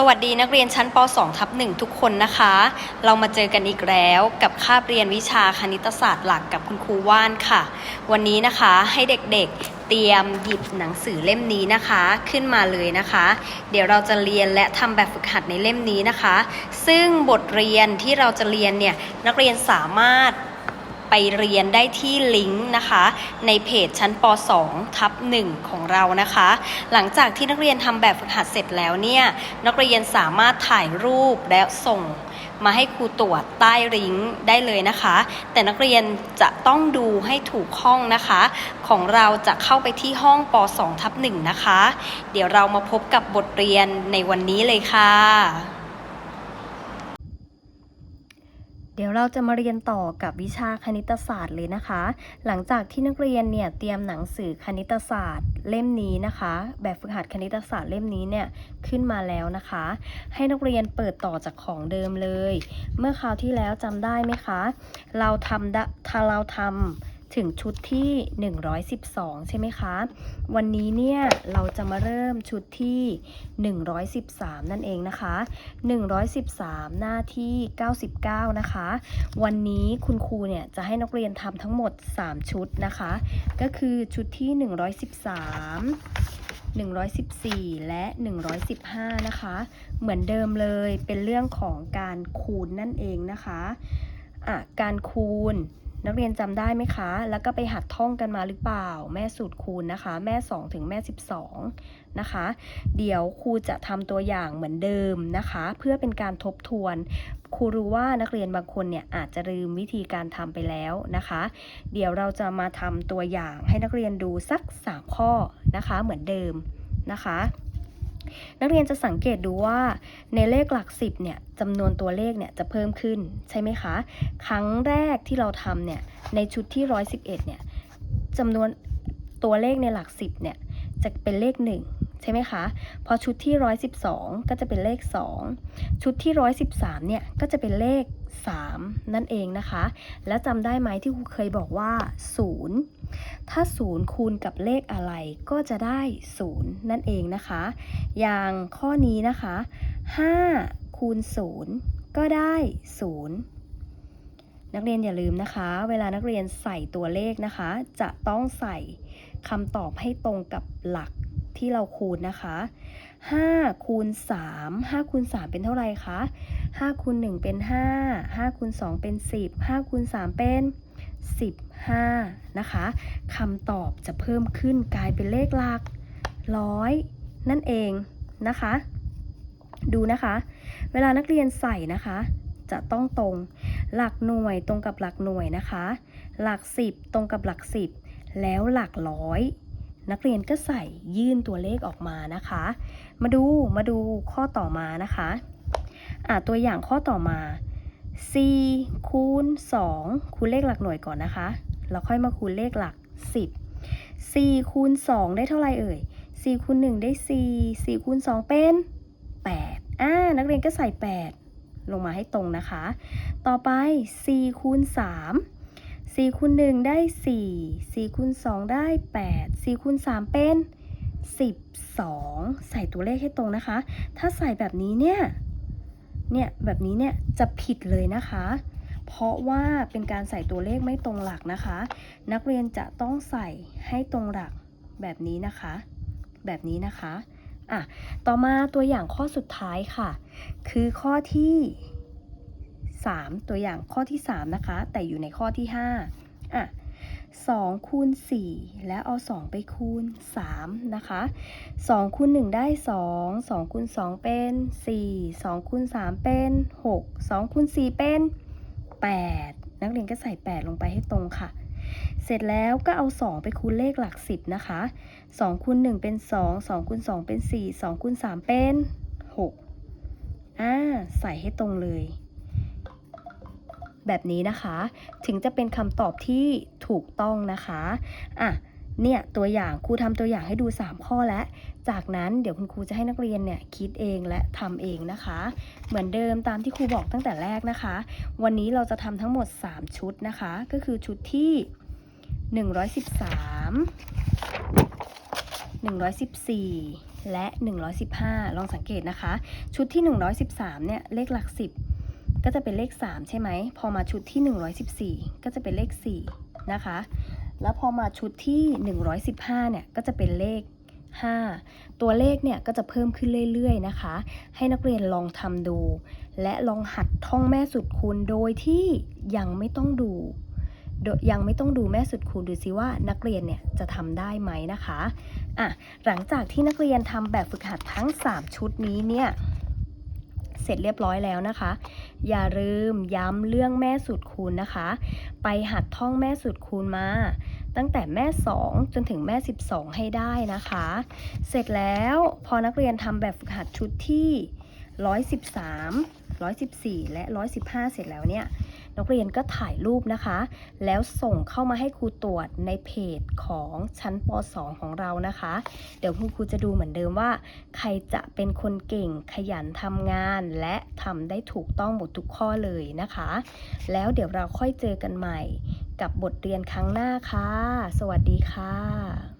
สวัสดีนักเรียนชั้นป .2 ทับ1ทุกคนนะคะ เรามาเจอกันอีกแล้วกับคาบเรียนวิชาคณิตศาสตร์หลักกับคุณครูว่านค่ะ วันนี้นะคะให้เด็กๆเตรียมหยิบหนังสือเล่มนี้นะคะขึ้นมาเลยนะคะ เดี๋ยวเราจะเรียนและทำแบบฝึกหัดในเล่มนี้นะคะ ซึ่งบทเรียนที่เราจะเรียนเนี่ยนักเรียนสามารถ ไปเรียนได้ที่ลิงก์นะคะ ในเพจชั้นป .2 ทับ1ของเรานะคะ หลังจากที่นักเรียนทำแบบฝึกหัดเสร็จแล้วเนี่ยนักเรียนสามารถถ่ายรูปและส่งมาให้ครูตรวจใต้ลิงก์ได้เลยนะคะ แต่นักเรียนจะต้องดูให้ถูกห้องนะคะ ของเราจะเข้าไปที่ห้องป .2 ทับ1นะคะ เดี๋ยวเรามาพบกับบทเรียนในวันนี้เลยค่ะ เดี๋ยวเราจะมาเรียนต่อกับวิชาคณิตศาสตร์เลยนะคะ หลังจากที่นักเรียนเนี่ยเตรียมหนังสือคณิตศาสตร์เล่มนี้นะคะ แบบฝึกหัดคณิตศาสตร์เล่มนี้เนี่ยขึ้นมาแล้วนะคะ ให้นักเรียนเปิดต่อจากของเดิมเลย เมื่อคราวที่แล้วจำได้ไหมคะ เราทำถ้าเราทำ ถึงชุดที่ 112 ใช่ไหมคะ วันนี้เนี่ยเราจะมาเริ่มชุดที่ 113 นั่นเองนะคะ 113 หน้าที่ 99 นะคะ วันนี้คุณครูเนี่ยจะให้นักเรียนทำทั้งหมด 3 ชุดนะคะ ก็คือชุดที่ 113 114 และ 115 นะคะ เหมือนเดิมเลยเป็นเรื่องของการคูณนั่นเองนะคะอะการคูณ นักเรียนจำได้ไหมคะ แล้วก็ไปหัดท่องกันมาหรือเปล่า แม่สูตรคูณนะคะ แม่ 2 ถึงแม่ 12 นะคะ เดี๋ยวครูจะทำตัวอย่างเหมือนเดิมนะคะ เพื่อเป็นการทบทวน ครูรู้ว่านักเรียนบางคนเนี่ยอาจจะลืมวิธีการทำไปแล้วนะคะ เดี๋ยวเราจะมาทำตัวอย่างให้นักเรียนดูสัก 3 ข้อนะคะ เหมือนเดิมนะคะ นักเรียนจะสังเกตดูว่าในเลขหลัก 10เนี่ยจำนวนตัวเลขเนี่ยจะเพิ่มขึ้นใช่ไหมคะ ครั้งแรกที่เราทำเนี่ยในชุดที่ 111เนี่ยจำนวนตัวเลขในหลัก 10เนี่ยจะเป็นเลข 1 ช่ไหมคะ พอชุดที่ 112 ก็จะเป็นเลข 2 ชุดที่ 113 เนี่ย ก็จะเป็นเลข 3 นั่นเองนะคะ แล้วจำได้ไหมที่ครูเคยบอกว่า 0 ถ้า 0 คูณกับเลขอะไรก็จะได้ 0 นั่นเองนะคะ อย่างข้อนี้นะคะ 5 คูณ 0 ก็ได้ 0นักเรียนอย่าลืมนะคะ เวลานักเรียนใส่ตัวเลขนะคะ จะต้องใส่คำตอบให้ตรงกับหลัก ที่เราคูณนะคะ5คูณ3 5คูณ3เป็นเท่าไหร่คะ5คูณ1เป็น 5 5คูณ2เป็น 10 5คูณ3เป็น 15 นะคะคำตอบจะเพิ่มขึ้นกลายเป็นเลขหลักร้อยนั่นเองนะคะ ดูนะคะ เวลานักเรียนใส่นะคะ จะต้องตรง หลักหน่วยตรงกับหลักหน่วยนะคะ หลัก 10 ตรงกับหลัก 10 แล้วหลักร้อย นักเรียนก็ใส่ยื่นตัวเลขออกมานะคะ มาดูมาดูข้อต่อมานะคะอะตัวอย่างข้อต่อมา 4 คูณ 2 คูณเลขหลักหน่วยก่อนนะคะ แล้วค่อยมาคูณเลขหลัก 10 4 คูณ 2 ได้เท่าไหร่เอ่ย 4 คูณ 1 ได้ 4 4 คูณ 2 เป็น 8อ่านักเรียนก็ใส่ 8 ลงมาให้ตรงนะคะ ต่อไป 4 คูณ 3 4คูณ1ได้ 4 4คูณ2ได้ 8 4คูณ3เป็น 12 ใส่ตัวเลขให้ตรงนะคะ ถ้าใส่แบบนี้เนี่ย เนี่ยแบบนี้เนี่ยจะผิดเลยนะคะ เพราะว่าเป็นการใส่ตัวเลขไม่ตรงหลักนะคะ นักเรียนจะต้องใส่ให้ตรงหลักแบบนี้นะคะ แบบนี้นะคะอะต่อมาตัวอย่างข้อสุดท้ายค่ะ คือข้อที่ 3 ตัวอย่างข้อที่ 3 นะคะ แต่อยู่ในข้อที่ 5 อะ2คูณ4แล้วเอา 2 ไปคูณ3นะคะ2คูณ1ได้ 2 2คูณ2เป็น 4 2คูณ3เป็น 6 2คูณ4เป็น 8 นักเรียนก็ใส่ 8 ลงไปให้ตรงค่ะ เสร็จแล้วก็เอา 2 ไปคูณเลขหลัก 10 นะคะ2คูณ1เป็น 2 2คูณ2เป็น 4 2คูณ3เป็น 6อ่าใส่ให้ตรงเลย แบบนี้นะคะ ถึงจะเป็นคำตอบที่ถูกต้องนะคะอะเนี่ยตัวอย่างครูทำตัวอย่างให้ดู 3 ข้อแล้ว จากนั้นเดี๋ยวคุณครูจะให้นักเรียนเนี่ยคิดเองและทำเองนะคะ เหมือนเดิมตามที่ครูบอกตั้งแต่แรกนะคะ วันนี้เราจะทำทั้งหมด 3 ชุดนะคะ ก็คือชุดที่ 113 114 และ 115 ลองสังเกตนะคะ ชุดที่ 113เนี่ยเลขหลัก 10 ก็จะเป็นเลข 3 ใช่ไหม พอมาชุดที่ 114 ก็จะเป็นเลข 4 นะคะ แล้วพอมาชุดที่ 115 เนี่ย ก็จะเป็นเลข 5 ตัวเลขเนี่ยก็จะเพิ่มขึ้นเรื่อยๆนะคะ ให้นักเรียนลองทำดู และลองหัดท่องแม่สุดคูณโดยที่ยังไม่ต้องดูดยยังไม่ต้องดูแม่สุดคูณดูซิว่านักเรียนเนี่ยจะทำได้ไหมนะคะอะหลังจากที่นักเรียนทำแบบฝึกหัดทั้ง 3 ชุดนี้เนี่ย เสร็จเรียบร้อยแล้วนะคะ อย่าลืมย้ำเรื่องแม่สุดคูณนะคะ ไปหัดท่องแม่สุดคูณมา ตั้งแต่แม่ 2 จนถึงแม่ 12 ให้ได้นะคะ เสร็จแล้วพอนักเรียนทำแบบฝึกหัดชุดที่ 113 114 และ 115 เสร็จแล้วเนี่ย นักเรียนก็ถ่ายรูปนะคะ แล้วส่งเข้ามาให้ครูตรวจในเพจของชั้นป .2 ของเรานะคะ เดี๋ยวคุณครูจะดูเหมือนเดิมว่า ใครจะเป็นคนเก่งขยันทำงานและทำได้ถูกต้องหมดทุกข้อเลยนะคะ แล้วเดี๋ยวเราค่อยเจอกันใหม่กับบทเรียนครั้งหน้าค่ะ สวัสดีค่ะ